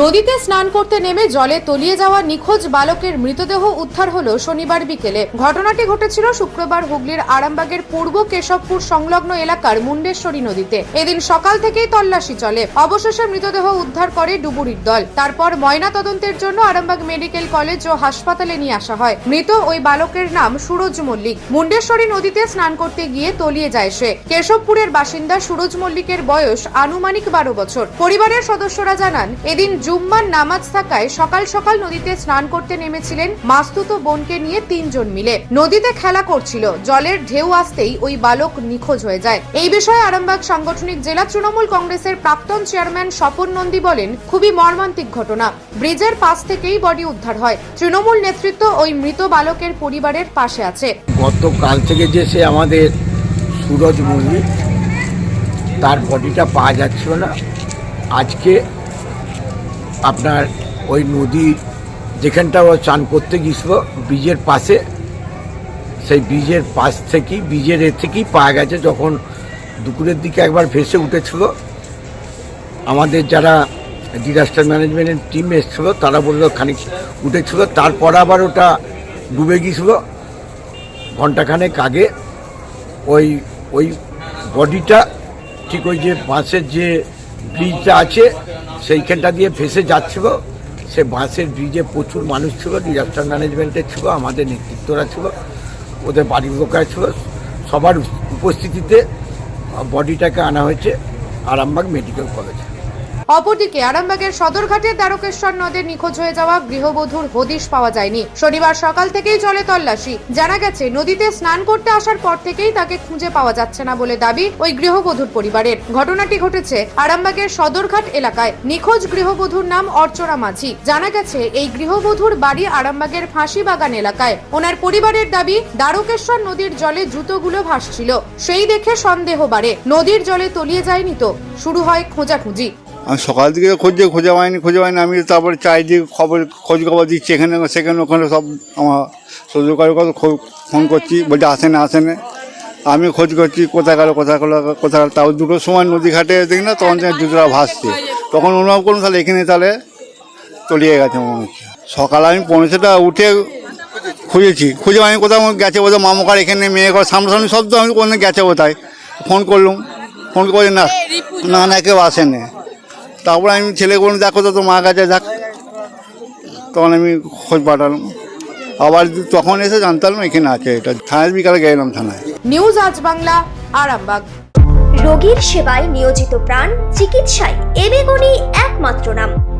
নদীতে স্নান করতে নেমে জলে তলিয়ে যাওয়া নিখোঁজ বালকের মৃতদেহ উদ্ধার হলো শনিবার বিকেলে। ঘটনাটি ঘটেছিল শুক্রবার হুগলির আরামবাগের পূর্ব কেশবপুর সংলগ্ন এলাকার মুন্ডেশ্বরী নদীতে। এদিন সকাল থেকেই তল্লাশি চলে। অবশেষে মৃতদেহ উদ্ধার করে ডুবুরির দল। তারপর ময়না তদন্তের জন্য আরামবাগ মেডিকেল কলেজ ও হাসপাতালে নিয়ে আসা হয়। মৃত ওই বালকের নাম সুরজ মল্লিক। মুন্ডেশ্বরী নদীতে স্নান করতে গিয়ে তলিয়ে যায় সে। কেশবপুরের বাসিন্দা সুরজ মল্লিকের বয়স আনুমানিক বারো বছর। পরিবারের সদস্যরা জানান, এদিন জুম্মার নামাজ থাকায় সকাল সকাল নদীতে স্নান করতে নেমেছিলেন মাস্তুত বোনকে নিয়ে তিনজন মিলে। নদীতে খেলা করছিল। জলের ঢেউ আসতেই ওই বালক নিখোঁজ হয়ে যায়। এই বিষয়ে আরামবাগ সাংগঠনিক জেলা তৃণমূল কংগ্রেসের প্রাক্তন চেয়ারম্যান স্বপন নন্দী বলেন, খুবই মর্মান্তিক ঘটনা। ব্রিজের পাশ থেকেই বডি উদ্ধার হয়। তৃণমূল নেতৃত্ব ওই মৃত বালকের পরিবারের পাশে আছে। গতকাল থেকে যে সে আমাদের সুরজ মল্লিক, তার বডিটা পাওয়া যাচ্ছিল না। আজকে আপনার ওই নদীর যেখানটা ও চান করতে গিয়েছিল, ব্রিজের পাশে। সেই ব্রিজের পাশ থেকেই, ব্রিজের এ থেকেই পাওয়া গেছে যখন দুপুরের দিকে একবার ভেসে উঠেছিল। আমাদের যারা ডিজাস্টার ম্যানেজমেন্টের টিম এসেছিল, তারা বলল খানিক উঠেছিল, তারপর আবার ওটা ডুবে গিয়েছিল। ঘন্টাখানেক আগে ওই ওই বডিটা ঠিক ওই যে বাঁশের যে ব্রিজটা আছে সেইখানটা দিয়ে ফেসে যাচ্ছিল। সে বাঁশের ব্রিজে প্রচুর মানুষ ছিল ডিজাস্টার ম্যানেজমেন্টের ছিল, আমাদের নেতৃত্বরা ছিল, ওদের বাড়ির লোকেরা ছিল। সবার উপস্থিতিতে বডিটাকে আনা হয়েছে, আরামবাগ মেডিকেল কলেজে অপরদিকে আরামবাগের সদরঘাটের দ্বারকেশ্বর নদে নিখোঁজ হয়ে যাওয়া গৃহবধূর হদিশ পাওয়া যায়নি। শনিবার সকাল থেকেই চলে তল্লাশি। জানা গেছে, নদীতে স্নান করতে আসার পর থেকেই তাকে খুঁজে পাওয়া যাচ্ছে না বলে দাবি ওই গৃহবধূর পরিবারের। ঘটনাটি ঘটেছে আরামবাগের সদরঘাট এলাকায়। নিখোঁজ গৃহবধূর নাম অর্চনা মাঝি। জানা গেছে, এই গৃহবধূর বাড়ি আরামবাগের ফাঁসি বাগান এলাকায়। ওনার পরিবারের দাবি, দ্বারকেশ্বর নদীর জলে জুতোগুলো ভাসছিল। সেই দেখে সন্দেহ বাড়ে। নদীর জলে তলিয়ে যায়নি তো। শুরু হয় খোঁজাখুঁজি। আমি সকাল থেকে খুঁজে খুঁজে পাইনি খুঁজে পাইনি। আমি তারপরে চারিদিকে খবর খোঁজ খবর দিচ্ছি, এখানে, সেখানে, ওখানে সব আমার শ্বশুর কারও কথা ফোন করছি, বলছে আসে না আসে না। আমি খোঁজ করছি, কোথায় গেল কোথায় গেল কোথায় গেল তাও দুটোর সময় নদী ঘাটে দেখি না, তখন জুতোটা ভাসছে। তখন অনুভব করুন তাহলে এখানে তাহলে তলিয়ে গেছে মনে হচ্ছে। সকালে আমি পৌঁছেটা উঠে খুঁজেছি, খুঁজে আমি কোথাও গেছে বোধহয় মামুকার এখানে, মেয়ে ঘর সামনাসামনি সব তো আমি কোনো গেছে কোথায় ফোন করলুম, ফোন করে না না না, কেউ আসেনি। তারপরে আমি ছেলে বললাম দেখো তো মা কাছে দেখ তখন আমি খোঁজ পাঠালাম। আবার তখন এসে জানতাম এখানে আছে এটা। থানায় বিকালে গেলাম থানায়। নিউজ আজ বাংলা আরামবাগ। রোগীর সেবায় নিয়োজিত প্রাণ চিকিৎসায় এবেগুনি একমাত্র নাম।